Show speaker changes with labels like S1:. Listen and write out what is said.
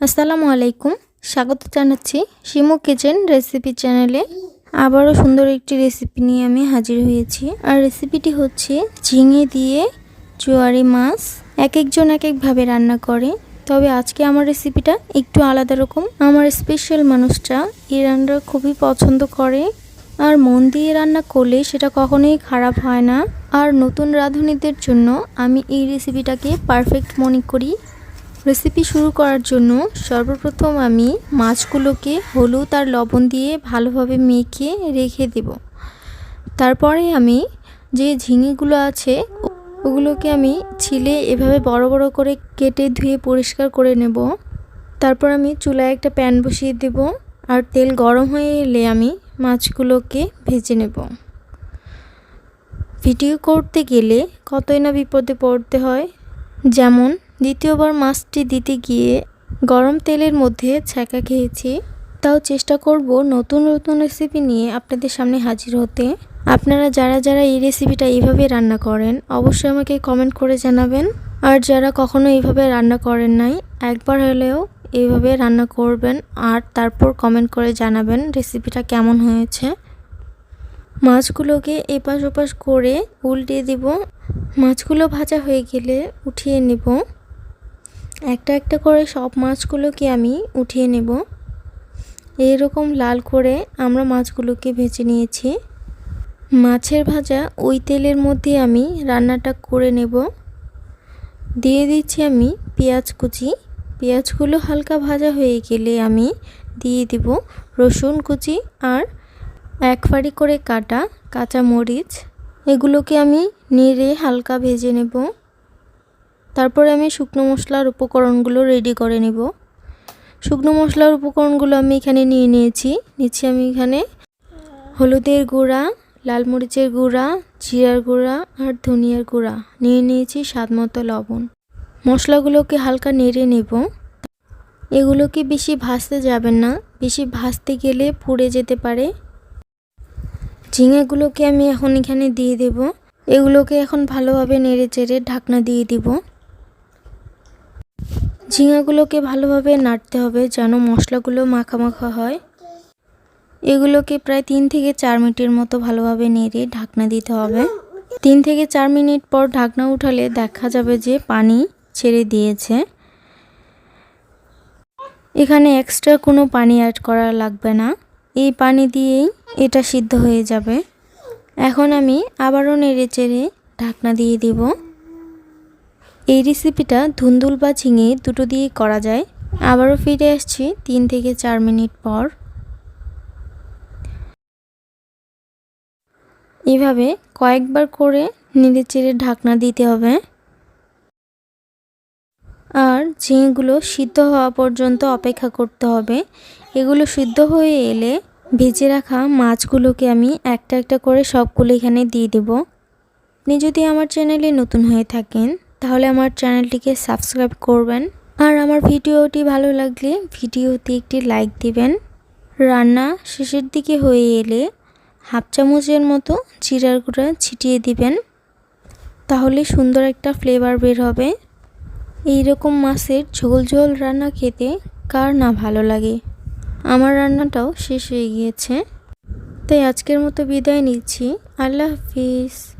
S1: আসসালামু আলাইকুম। স্বাগত জানাচ্ছি শিমু কিচেন রেসিপি চ্যানেলে। আবারও সুন্দর একটি রেসিপি নিয়ে আমি হাজির হয়েছি। আর রেসিপিটি হচ্ছে ঝিঙে দিয়ে চুয়ারি মাছ। এক একজন এক একভাবে রান্না করে। তবে আজকে আমার রেসিপিটা একটু আলাদা রকম। আমার স্পেশাল মানুষটা এই রান্না খুবই পছন্দ করে। আর মন দিয়ে রান্না করলে সেটা কখনোই খারাপ হয় না। আর নতুন রাঁধুনিদের জন্য আমি এই রেসিপিটাকে পারফেক্ট মনে করি। রেসিপি শুরু করার জন্য সর্বপ্রথম আমি মাছগুলোকে হলুদ আর লবণ দিয়ে ভালোভাবে মেখে রেখে দেব। তারপরে আমি যে ঝিঙেগুলো আছে, ওগুলোকে আমি ছিলে এভাবে বড় বড় করে কেটে ধুয়ে পরিষ্কার করে নেব। তারপর আমি চুলায় একটা প্যান বসিয়ে দেব আর তেল গরম হয়ে এলে আমি মাছগুলোকে ভেজে নেব। ভিডিও করতে গেলে কতই না বিপদে পড়তে হয়। যেমন দ্বিতীয়বার মাছটি দিতে গিয়ে গরম তেলের মধ্যে ছ্যাঁকা খেয়েছি। তাও চেষ্টা করব নতুন নতুন রেসিপি নিয়ে আপনাদের সামনে হাজির হতে। আপনারা যারা যারা এই রেসিপিটা এইভাবে রান্না করেন, অবশ্যই আমাকে কমেন্ট করে জানাবেন। আর যারা কখনো এইভাবে রান্না করেন নাই, একবার হলেও এইভাবে রান্না করবেন আর তারপর কমেন্ট করে জানাবেন রেসিপিটা কেমন হয়েছে। মাছগুলোকে এপাশ ওপাশ করে উল্টে দিব। মাছগুলো ভাজা হয়ে গেলে উঠিয়ে নেব। একটা একটা করে সব মাছগুলোকে আমি উঠিয়ে নেব। এরকম লাল করে আমরা মাছগুলোকে ভেজে নিয়েছি। মাছের ভাজা ওই তেলের মধ্যে আমি রান্নাটা করে নেব। দিয়ে দিচ্ছি আমি পেঁয়াজ কুচি। পেঁয়াজগুলো হালকা ভাজা হয়ে গেলে আমি দিয়ে দিব রসুন কুচি আর এক ফাড়ি করে কাটা কাঁচা মরিচ এগুলোকে আমি নেড়ে হালকা ভেজে নেব। তারপরে আমি শুকনো মশলার উপকরণগুলো রেডি করে নেব। শুকনো মশলার উপকরণগুলো আমি এখানে নিয়ে নিয়েছি। নিচ্ছি আমি এখানে হলুদের গুঁড়া, লাল মরিচের গুঁড়া, জিরার গুঁড়া আর ধনিয়ার গুঁড়া। নিয়ে নিয়েছি স্বাদ মতো লবণ। মশলাগুলোকে হালকা নেড়ে নেব। এগুলোকে বেশি ভাজতে যাবেন না। বেশি ভাজতে গেলে পুড়ে যেতে পারে। ঝিঙেগুলোকে আমি এখন এখানে দিয়ে দেব। এগুলোকে এখন ভালোভাবে নেড়ে চেড়ে ঢাকনা দিয়ে দিব। ঝিঙাগুলোকে ভালোভাবে নাড়তে হবে যেন মশলাগুলো মাখা হয়। এগুলোকে প্রায় তিন থেকে চার মিনিটের মতো ভালোভাবে নেড়ে ঢাকনা দিতে হবে। তিন থেকে চার মিনিট পর ঢাকনা উঠালে দেখা যাবে যে পানি ছেড়ে দিয়েছে। এখানে এক্সট্রা কোনো পানি অ্যাড করা লাগবে না। এই পানি দিয়েই এটা সিদ্ধ হয়ে যাবে। এখন আমি আবারও নেড়ে চেড়ে ঢাকনা দিয়ে দিব। এই রেসিপিটা ধুন্দুল বা ঝিঙে দুটো দিয়ে করা যায়। আবারও ফিরে আসছি তিন থেকে চার মিনিট পর। এভাবে কয়েকবার করে নেড়ে চেড়ে ঢাকনা দিতে হবে। আর ঝিঙেগুলো সিদ্ধ হওয়া পর্যন্ত অপেক্ষা করতে হবে। এগুলো সিদ্ধ হয়ে এলে ভেজে রাখা মাছগুলোকে আমি একটা একটা করে সবগুলো এখানে দিয়ে দেব। আপনি যদি আমার চ্যানেলে নতুন হয়ে থাকেন তাহলে আমার চ্যানেলটিকে সাবস্ক্রাইব করবেন। আর আমার ভিডিওটি ভালো লাগলে ভিডিওতে একটি লাইক দিবেন। রান্না শেষের দিকে হয়ে এলে হাফ চামচের মতো জিরার গুঁড়া ছিটিয়ে দিবেন। তাহলে সুন্দর একটা ফ্লেভার বের হবে। এই রকম মাছের ঝোল ঝোল রান্না খেতে কার না ভালো লাগে? আমার রান্নাটাও শেষ হয়ে গিয়েছে। তাই আজকের মতো বিদায় নিচ্ছি। আল্লাহ হাফিজ।